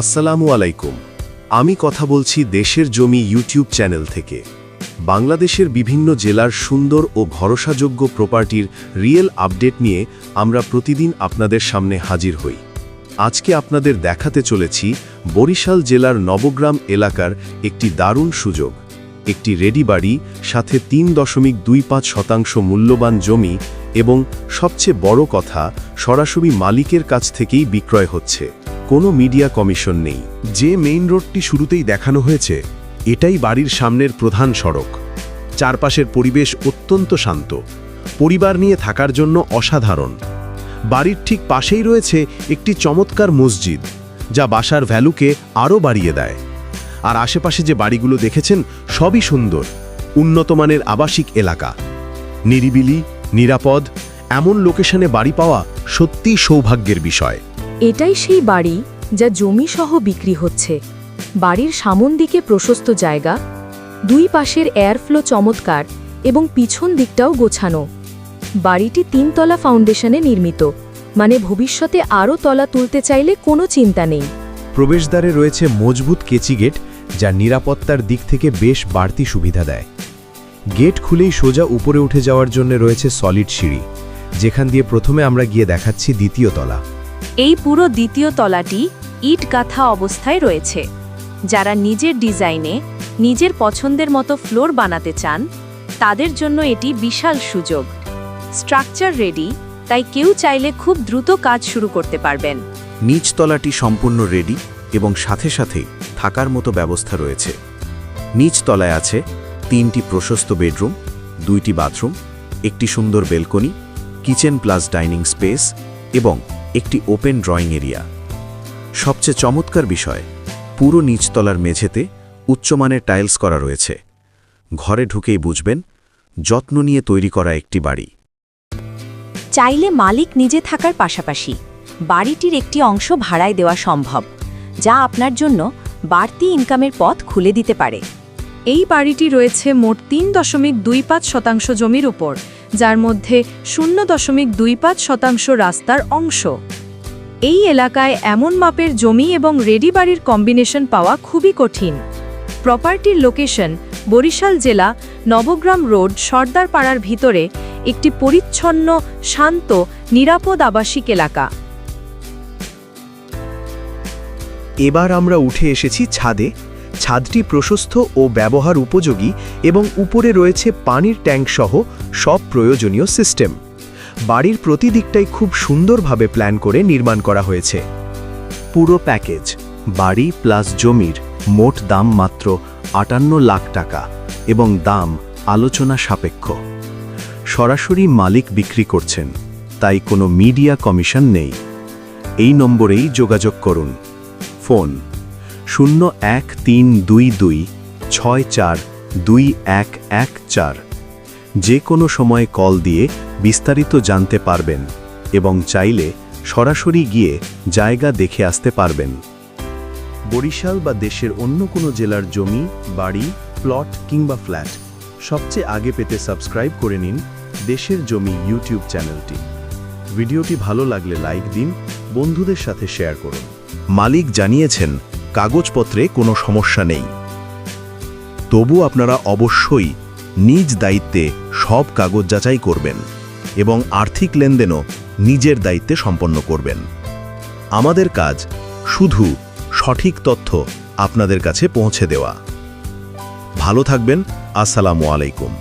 আসসালামু আলাইকুম। আমি কথা বলছি দেশের জমি ইউটিউব চ্যানেল থেকে। বাংলাদেশের বিভিন্ন জেলার সুন্দর ও ভরসাযোগ্য প্রপার্টির রিয়েল আপডেট নিয়ে আমরা প্রতিদিন আপনাদের সামনে হাজির হই। আজকে আপনাদের দেখাতে চলেছি বরিশাল জেলার নবগ্রাম এলাকার একটি দারুণ সুযোগ। একটি রেডি বাড়ি, সাথে তিন দশমিক দুই পাঁচ শতাংশ মূল্যবান জমি এবং সবচেয়ে বড় কথা, সরাসরি মালিকের কাছ থেকেই বিক্রয় হচ্ছে। কোনো মিডিয়া কমিশন নেই। যে মেইন রোডটি শুরুতেই দেখানো হয়েছে, এটাই বাড়ির সামনের প্রধান সড়ক। চারপাশের পরিবেশ অত্যন্ত শান্ত। পরিবার নিয়ে থাকার জন্য অসাধারণ। বাড়ির ঠিক পাশেই রয়েছে একটি চমৎকার মসজিদ, যা বাসার ভ্যালুকে আরও বাড়িয়ে দেয়। আর আশেপাশে যে বাড়িগুলো দেখেছেন, সবই সুন্দর, উন্নতমানের আবাসিক এলাকা। নিরিবিলি, নিরাপদ, এমন লোকেশনে বাড়ি পাওয়া সত্যিই সৌভাগ্যের বিষয়। এটাই সেই বাড়ি যা জমি সহ বিক্রি হচ্ছে। বাড়ির সামন দিকে প্রশস্ত জায়গা, দুই পাশের এয়ারফ্লো চমৎকার এবং পিছন দিকটাও গোছানো। বাড়িটি তিনতলা ফাউন্ডেশনে নির্মিত মানে ভবিষ্যতে আরও তলা তুলতে চাইলে কোনো চিন্তা নেই। প্রবেশদ্বারে রয়েছে মজবুত কেচি গেট, যা নিরাপত্তার দিক থেকে বেশ বাড়তি সুবিধা দেয়। গেট খুলেই সোজা উপরে উঠে যাওয়ার জন্য রয়েছে সলিড সিঁড়ি, যেখান দিয়ে প্রথমে আমরা গিয়ে দেখাচ্ছি দ্বিতীয় তলা। এই পুরো দ্বিতীয় তলাটি ইট গাথা অবস্থায় রয়েছে। যারা নিজের ডিজাইনে, নিজের পছন্দের মতো ফ্লোর বানাতে চান, তাদের জন্য এটি বিশাল সুযোগ। স্ট্রাকচার রেডি, তাই কেউ চাইলে খুব দ্রুত কাজ শুরু করতে পারবেন। নিচতলাটি সম্পূর্ণ রেডি এবং সাথে সাথে থাকার মতো ব্যবস্থা রয়েছে। নিচতলায় আছে তিনটি প্রশস্ত বেডরুম, দুইটি বাথরুম, একটি সুন্দর balcony, kitchen plus dining space এবং একটি ওপেন ড্রয়িং এরিয়া। সবচেয়ে চমৎকার বিষয়, পুরো নিচতলার মেঝেতে উচ্চমানের টাইলস করা রয়েছে। ঘরে ঢুকেই বুঝবেন, যত্ন নিয়ে তৈরি করা একটি বাড়ি। চাইলে মালিক নিজে থাকার পাশাপাশি বাড়িটির একটি অংশ ভাড়ায় দেওয়া সম্ভব, যা আপনার জন্য বাড়তি ইনকামের পথ খুলে দিতে পারে। এই বাড়িটি রয়েছে মোট তিন দশমিক দুই পাঁচ শতাংশ জমির উপর যার মধ্যে শূন্য দশমিক দুই পাঁচ শতাংশ রাস্তার অংশ। এই এলাকায় এমন মাপের জমি এবং রেডি বাড়ির কম্বিনেশন পাওয়া খুবই কঠিন। প্রপার্টির লোকেশন বরিশাল জেলা নবগ্রাম রোড, সর্দারপাড়ার ভিতরে একটি পরিচ্ছন্ন, শান্ত, নিরাপদ আবাসিক এলাকা। এবার আমরা উঠে এসেছি ছাদে। ছাদটি প্রশস্ত ও ব্যবহার উপযোগী এবং উপরে রয়েছে পানির ট্যাঙ্ক সহ সব প্রয়োজনীয় সিস্টেম। বাড়ির প্রতিদিকটাই খুব সুন্দরভাবে প্ল্যান করে নির্মাণ করা হয়েছে। পুরো প্যাকেজ, বাড়ি প্লাস জমির, মোট দাম মাত্র আটান্ন লাখ টাকা এবং দাম আলোচনা সাপেক্ষ। সরাসরি মালিক বিক্রি করছেন, তাই কোনো মিডিয়া কমিশন নেই। এই নম্বরেই যোগাযোগ করুন। ফোন শূন্য এক তিন দুই দুই ছয় চার দুই এক এক চার। যে কোনো সময় কল দিয়ে বিস্তারিত জানতে পারবেন এবং চাইলে সরাসরি গিয়ে জায়গা দেখে আসতে পারবেন। বরিশাল বা দেশের অন্য কোনো জেলার জমি, বাড়ি, প্লট কিংবা ফ্ল্যাট সবচেয়ে আগে পেতে সাবস্ক্রাইব করে নিন দেশের জমি ইউটিউব চ্যানেলটি। ভিডিওটি ভালো লাগলে লাইক দিন, বন্ধুদের সাথে শেয়ার করুন। মালিক জানিয়েছেন কাগজপত্রে কোনো সমস্যা নেই। তবু আপনারা অবশ্যই নিজ দায়িত্বে সব কাগজ যাচাই করবেন এবং আর্থিক লেনদেনও নিজের দায়িত্বে সম্পন্ন করবেন। আমাদের কাজ শুধু সঠিক তথ্য আপনাদের কাছে পৌঁছে দেওয়া। ভালো থাকবেন, আসসালামু আলাইকুম।